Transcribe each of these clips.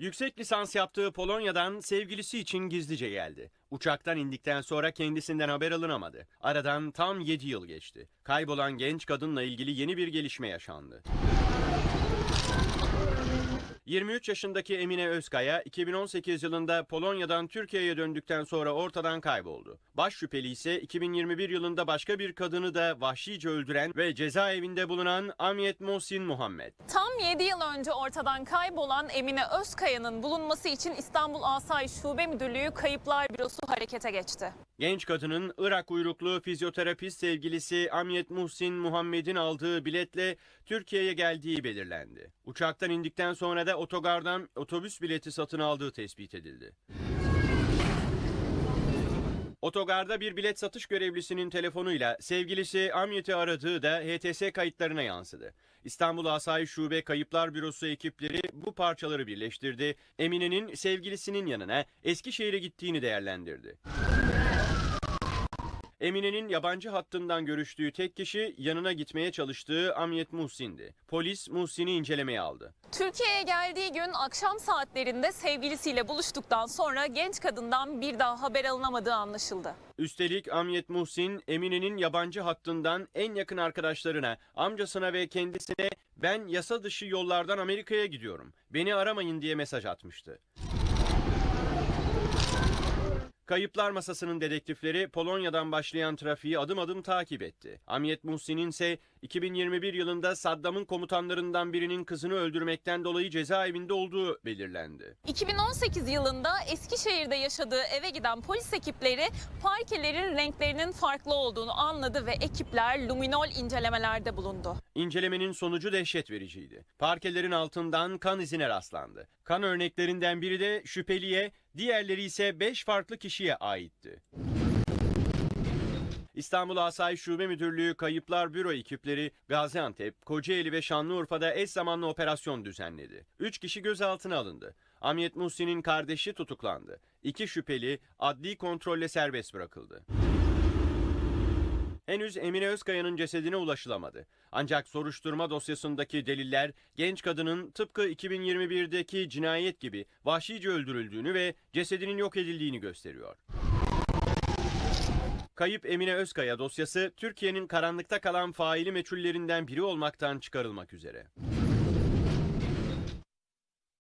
Yüksek lisans yaptığı Polonya'dan sevgilisi için gizlice geldi. Uçaktan indikten sonra kendisinden haber alınamadı. Aradan tam 7 yıl geçti. Kaybolan genç kadınla ilgili yeni bir gelişme yaşandı. 23 yaşındaki Emine Özkaya 2018 yılında Polonya'dan Türkiye'ye döndükten sonra ortadan kayboldu. Baş şüpheli ise 2021 yılında başka bir kadını da vahşice öldüren ve cezaevinde bulunan Amiyet Mohsin Muhammed. Tam 7 yıl önce ortadan kaybolan Emine Özkaya'nın bulunması için İstanbul Asayiş Şube Müdürlüğü Kayıplar Bürosu harekete geçti. Genç kadının Irak uyruklu fizyoterapist sevgilisi Amiyet Muhsin Muhammed'in aldığı biletle Türkiye'ye geldiği belirlendi. Uçaktan indikten sonra da otogardan otobüs bileti satın aldığı tespit edildi. Otogarda bir bilet satış görevlisinin telefonuyla sevgilisi Amiyet'i aradığı da HTS kayıtlarına yansıdı. İstanbul Asayiş Şube Kayıplar Bürosu ekipleri bu parçaları birleştirdi. Emine'nin sevgilisinin yanına Eskişehir'e gittiğini değerlendirdi. Emine'nin yabancı hattından görüştüğü tek kişi yanına gitmeye çalıştığı Amiyet Muhsin'di. Polis Muhsin'i incelemeye aldı. Türkiye'ye geldiği gün akşam saatlerinde sevgilisiyle buluştuktan sonra genç kadından bir daha haber alınamadığı anlaşıldı. Üstelik Amiyet Muhsin, Emine'nin yabancı hattından en yakın arkadaşlarına, amcasına ve kendisine ben yasa dışı yollardan Amerika'ya gidiyorum, beni aramayın diye mesaj atmıştı. Kayıplar masasının dedektifleri Polonya'dan başlayan trafiği adım adım takip etti. Amiyet Muhsin'in ise 2021 yılında Saddam'ın komutanlarından birinin kızını öldürmekten dolayı cezaevinde olduğu belirlendi. 2018 yılında Eskişehir'de yaşadığı eve giden polis ekipleri parkelerin renklerinin farklı olduğunu anladı ve ekipler luminol incelemelerde bulundu. İncelemenin sonucu dehşet vericiydi. Parkelerin altından kan izine rastlandı. Kan örneklerinden biri de şüpheliye, diğerleri ise 5 farklı kişiye aitti. İstanbul Asayiş Şube Müdürlüğü Kayıplar Büro ekipleri Gaziantep, Kocaeli ve Şanlıurfa'da eş zamanlı operasyon düzenledi. 3 kişi gözaltına alındı. Amiyet Muhsin'in kardeşi tutuklandı. İki şüpheli adli kontrolle serbest bırakıldı. Henüz Emine Özkaya'nın cesedine ulaşılamadı. Ancak soruşturma dosyasındaki deliller genç kadının tıpkı 2021'deki cinayet gibi vahşice öldürüldüğünü ve cesedinin yok edildiğini gösteriyor. Kayıp Emine Özkaya dosyası Türkiye'nin karanlıkta kalan faili meçhullerinden biri olmaktan çıkarılmak üzere.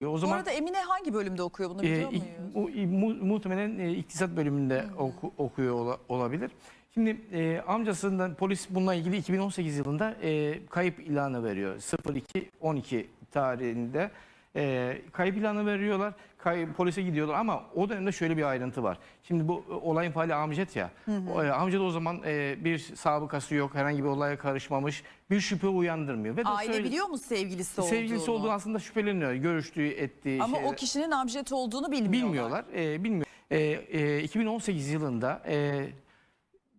O Bu zaman arada Emine hangi bölümde okuyor bunu e, biliyor ik- muyuz? bu, mu- muhtemelen e, iktisat bölümünde oku- okuyor ola- olabilir. Şimdi e, amcasından polis bununla ilgili 2018 yılında e, kayıp ilanı veriyor. 02-12 tarihinde e, kayıp ilanı veriyorlar. Kay, polise gidiyorlar ama o dönemde şöyle bir ayrıntı var. Şimdi bu e, olayın faali Amcet ya. O, e, Amcet o zaman e, bir sabıkası yok, herhangi bir olaya karışmamış, bir şüphe uyandırmıyor. Ve Aile söyle- biliyor mu sevgilisi olduğunu? Sevgilisi olduğunu aslında şüpheleniyor. Görüştüğü, ettiği Ama şeyler. o kişinin Amjet olduğunu bilmiyorlar. Bilmiyorlar. E, bilmiyor. E, e, 2018 yılında e,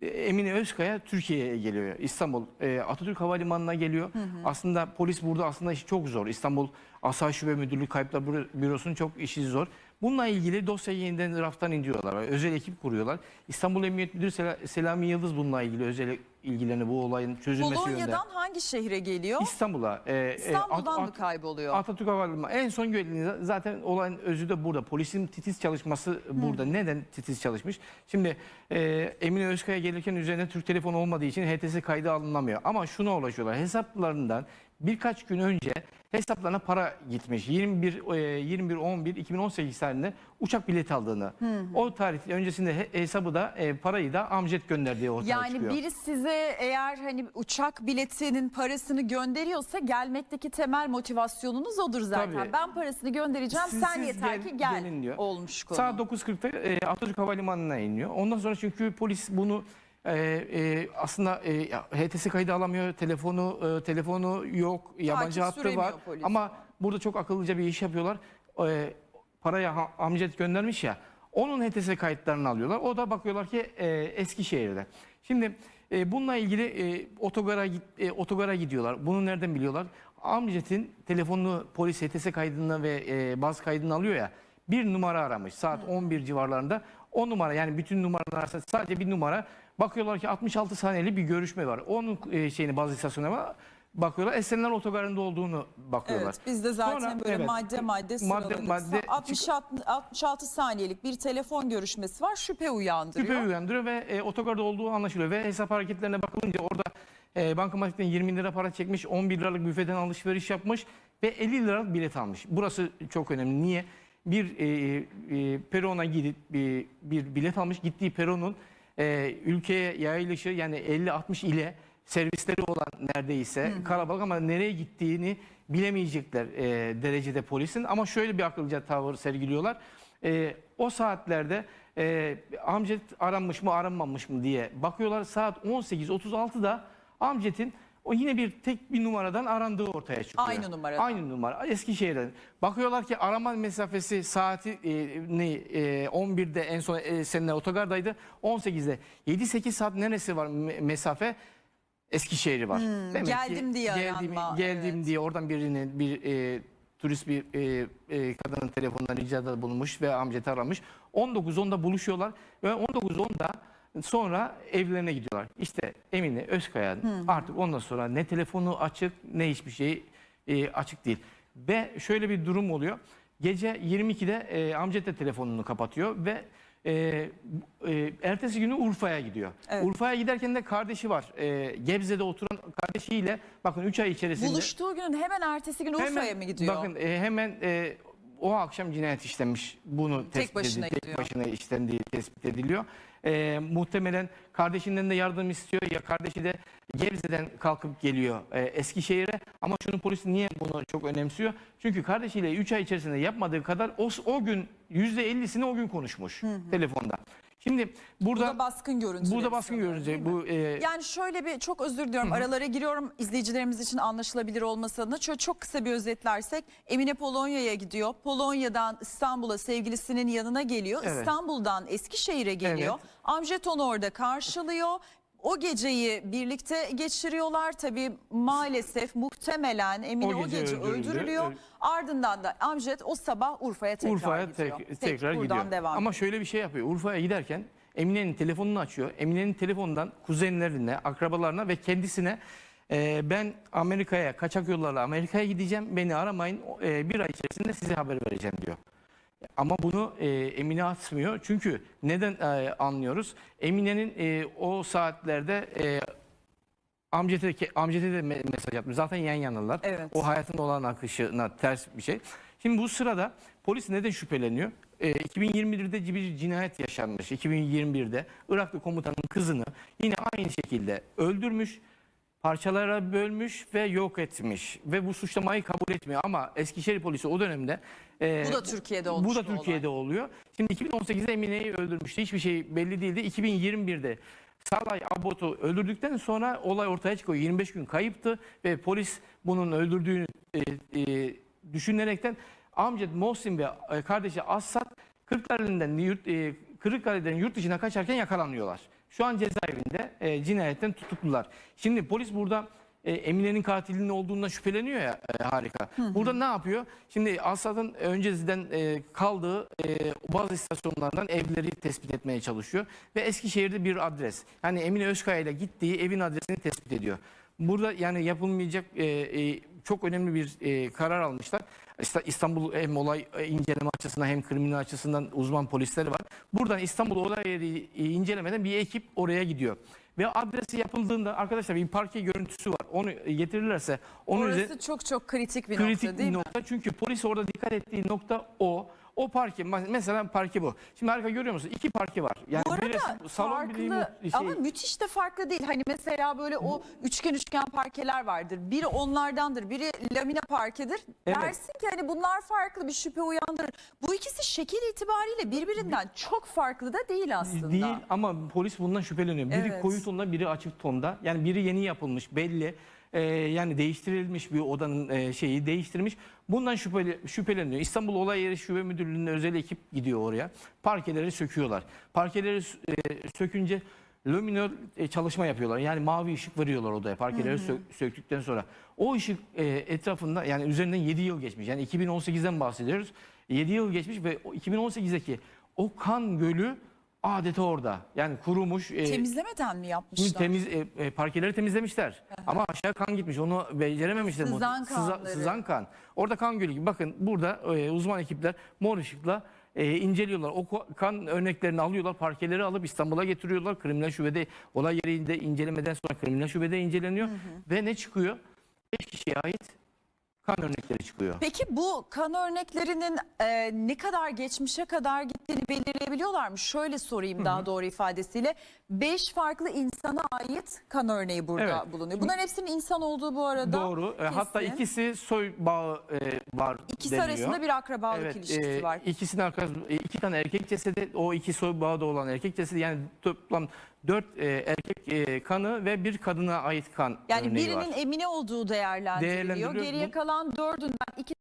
Emine Özkaya Türkiye'ye geliyor. İstanbul e, Atatürk Havalimanı'na geliyor. Aslında polis burada aslında işi çok zor. İstanbul Asayiş Şube Müdürlüğü Kayıplar Büro- Bürosu'nun çok işi zor. Bununla ilgili dosyayı yeniden raftan indiriyorlar. Özel ekip kuruyorlar. İstanbul Emniyet Müdürü Sel- Selami Yıldız bununla ilgili özel ilgilerini bu olayın çözülmesi yönünde. Polonya'dan hangi şehre geliyor? İstanbul'a. e, e, İstanbul'dan At- mı kayboluyor? Atatürk Havalimanı. En son görüldüğünde zaten olayın özü de burada. Polisin titiz çalışması burada. Neden titiz çalışmış? Şimdi e, Emine Özkaya gelirken üzerine Türk telefonu olmadığı için HTS kaydı alınamıyor. Ama şuna ulaşıyorlar. Hesaplarından birkaç gün önce hesaplarına para gitmiş. 21 e, 21 11 2018 tarihinde uçak bileti aldığını. O tarih öncesinde he- hesabı da e, parayı da Amjet gönderdiği ortaya Yani çıkıyor. biri size eğer hani uçak biletinin parasını gönderiyorsa gelmekteki temel motivasyonunuz odur zaten. Tabii. Ben parasını göndereceğim Siz- sen siz yeter gel- ki gel gelin diyor. olmuş konu. Saat 9.40'da e, Atatürk Havalimanı'na iniyor. Ondan sonra çünkü polis bunu e, e, aslında e, HTS kaydı alamıyor. Telefonu e, telefonu yok. Yabancı hattı süremiyor var. polis. Ama burada çok akıllıca bir iş yapıyorlar. E, paraya ha- amcet göndermiş ya. Onun HTS kayıtlarını alıyorlar. O da bakıyorlar ki e, Eskişehir'de. Şimdi e, bununla ilgili e, otogara git- e, otogara gidiyorlar. Bunu nereden biliyorlar? Amcet'in telefonunu polis HTS kaydını ve e, baz kaydını alıyor ya. Bir numara aramış saat 11 civarlarında. O numara yani bütün numaralar arasında sadece bir numara. Bakıyorlar ki 66 saniyeli bir görüşme var. Onun e, şeyini baz istasyonu var. bakıyorlar. Esenler Otogarı'nda olduğunu bakıyorlar. Evet biz de zaten Sonra, böyle evet, madde madde sıraladık. madde 66, 66 saniyelik bir telefon görüşmesi var şüphe uyandırıyor. Şüphe uyandırıyor ve e, otogarda olduğu anlaşılıyor. Ve hesap hareketlerine bakılınca orada e, bankamatikten 20 lira para çekmiş, 11 liralık büfeden alışveriş yapmış ve 50 liralık bilet almış. Burası çok önemli. Niye? Bir e, e, perona gidip bir, bir bilet almış. Gittiği peronun e, ülkeye yayılışı yani 50-60 ile servisleri olan neredeyse kalabalık ama nereye gittiğini bilemeyecekler e, derecede polisin. Ama şöyle bir akıllıca tavır sergiliyorlar. E, o saatlerde e, Amcet aranmış mı aranmamış mı diye bakıyorlar. Saat 18.36'da Amcet'in o yine bir tek bir numaradan arandığı ortaya çıkıyor. Aynı numaradan. Aynı numara Eskişehir'den. Bakıyorlar ki arama mesafesi saati e, ne e, 11'de en son e, seninle otogardaydı. 18'de 7-8 saat neresi var me- mesafe? Eskişehir'i var. Demek Hmm, geldim diye geldim, aranma, geldim evet. diye oradan birinin bir e, turist bir e, e, kadının telefonundan ricada bulunmuş ve amceti aramış. 19.10'da buluşuyorlar ve 19.10'da sonra evlerine gidiyorlar. İşte Emine Özkaya'nın artık ondan sonra ne telefonu açık ne hiçbir şey e, açık değil. Ve şöyle bir durum oluyor. Gece 22'de e, amcet de telefonunu kapatıyor ve e, e, ertesi günü Urfa'ya gidiyor. Evet. Urfa'ya giderken de kardeşi var. E, Gebze'de oturan kardeşiyle bakın 3 ay içerisinde Buluştuğu günün hemen ertesi gün Urfa'ya mı gidiyor? Bakın e, hemen e, o akşam cinayet işlenmiş. Bunu tespit başına edildi, gidiyor. Tek başına işlendiği tespit ediliyor. E, muhtemelen kardeşinden de yardım istiyor ya kardeşi de Gebze'den kalkıp geliyor e, Eskişehir'e. Ama şunu polis niye bunu çok önemsiyor? Çünkü kardeşiyle 3 ay içerisinde yapmadığı kadar o, o gün %50'sini o gün konuşmuş telefonda. Şimdi burada Burada baskın görüntüleri. burada baskın mi? bu e, Yani şöyle bir çok özür diliyorum aralara giriyorum izleyicilerimiz için anlaşılabilir olması adına. Şöyle çok kısa bir özetlersek Emine Polonya'ya gidiyor. Polonya'dan İstanbul'a sevgilisinin yanına geliyor. Evet. İstanbul'dan Eskişehir'e geliyor. Evet. Amjet onu orada karşılıyor. O geceyi birlikte geçiriyorlar. Tabii maalesef muhtemelen Emine O o gece öldürülüyor. Evet. Ardından da Amjet o sabah Urfa'ya tekrar Urfa'ya gidiyor. tek- tekrar buradan gidiyor. devam Ama edelim. şöyle bir şey yapıyor. Urfa'ya giderken Emine'nin telefonunu açıyor. Emine'nin telefonundan kuzenlerine, akrabalarına ve kendisine e, ben Amerika'ya kaçak yollarla Amerika'ya gideceğim. Beni aramayın. E, bir ay içerisinde size haber vereceğim diyor. Ama bunu e, Emine atmıyor. Çünkü neden e, anlıyoruz? Emine'nin e, o saatlerde e, amcete, amcete de me- mesaj atmış. Zaten yan yanalar. Evet. O hayatın olan akışına ters bir şey. Şimdi bu sırada polis neden şüpheleniyor? E, 2021'de bir cinayet yaşanmış. 2021'de Iraklı komutanın kızını yine aynı şekilde öldürmüş parçalara bölmüş ve yok etmiş ve bu suçlamayı kabul etmiyor ama Eskişehir polisi o dönemde e, Bu da Türkiye'de olmuş bu da Türkiye'de oluyor. Şimdi 2018'de Emine'yi öldürmüştü. Hiçbir şey belli değildi. 2021'de Salay Abot'u öldürdükten sonra olay ortaya çıkıyor. 25 gün kayıptı ve polis bunun öldürdüğünü e, e, düşünerekten Amcet Mohsin ve e, kardeşi Assad Kırklareli'nden yurt, e, Kırıkkale'den yurt dışına kaçarken yakalanıyorlar. Şu an cezaevinde e, cinayetten tutuklular. Şimdi polis burada e, Emine'nin katilinin olduğundan şüpheleniyor ya e, harika. Burada ne yapıyor? Şimdi Assad'ın önceden e, kaldığı e, bazı istasyonlardan evleri tespit etmeye çalışıyor. Ve Eskişehir'de bir adres. Yani Emine Özkaya ile gittiği evin adresini tespit ediyor. Burada yani yapılmayacak e, e, çok önemli bir e, karar almışlar. İşte İstanbul hem olay e, inceleme açısından hem kriminal açısından uzman polisleri var. Buradan İstanbul olay yeri e, incelemeden bir ekip oraya gidiyor. Ve adresi yapıldığında arkadaşlar bir parke görüntüsü var. Onu getirirlerse onun Orası üzerine çok çok kritik bir kritik nokta değil bir mi? nokta. Çünkü polis orada dikkat ettiği nokta o. O parke mesela parke bu. Şimdi harika görüyor musun? İki parke var. Yani Bu arada birisi salon biri farklı mu- şey, ama müthiş de farklı değil. Hani mesela böyle o üçgen üçgen parkeler vardır. Biri onlardandır, biri lamine parkedir. Evet. Dersin ki hani bunlar farklı bir şüphe uyandırır. Bu ikisi şekil itibariyle birbirinden çok farklı da değil aslında. Değil ama polis bundan şüpheleniyor. Biri Evet. koyu tonda, biri açık tonda. Yani biri yeni yapılmış belli. Ee, yani değiştirilmiş bir odanın e, şeyi değiştirmiş. Bundan şüpheli, şüpheleniyor. İstanbul Olay Yeri Şube Müdürlüğü'nün özel ekip gidiyor oraya. Parkeleri söküyorlar. Parkeleri e, sökünce luminör e, çalışma yapıyorlar. Yani mavi ışık veriyorlar odaya parkeleri sö- söktükten sonra. O ışık e, etrafında yani üzerinden 7 yıl geçmiş. Yani 2018'den bahsediyoruz. 7 yıl geçmiş ve o 2018'deki o kan gölü adeta orada. Yani kurumuş. e, Temizlemeden mi yapmışlar? temiz e, e, parkeleri temizlemişler. Ama aşağı kan gitmiş. Onu becerememişler. Sızan Sıza- kanları. sızan kan. Orada kan gölü gibi. Bakın burada e, uzman ekipler mor ışıkla e, inceliyorlar. O ko- kan örneklerini alıyorlar. Parkeleri alıp İstanbul'a getiriyorlar. Kriminal şubede olay yerinde incelemeden sonra kriminal şubede inceleniyor. Ve ne çıkıyor? 5 kişiye ait kan örnekleri çıkıyor. Peki bu kan örneklerinin e, ne kadar geçmişe kadar gittiğini belirleyebiliyorlar mı? Şöyle sorayım daha doğru ifadesiyle. Beş farklı insana ait kan örneği burada Evet. bulunuyor. Bunların hepsinin insan olduğu bu arada. Doğru. E, hatta kesin. ikisi soy bağı e, var İkisi deniyor. arasında bir akrabalık Evet, ilişkisi e, var. ikisinin arkası, e, iki tane erkek cesedi, o iki soy bağda olan erkek cesedi yani toplam dört e, erkek e, kanı ve bir kadına ait kan Yani örneği birinin var. Emine olduğu değerlendiriliyor. Değerlendiriliyor. Geriye Bu- kalan dördünden iki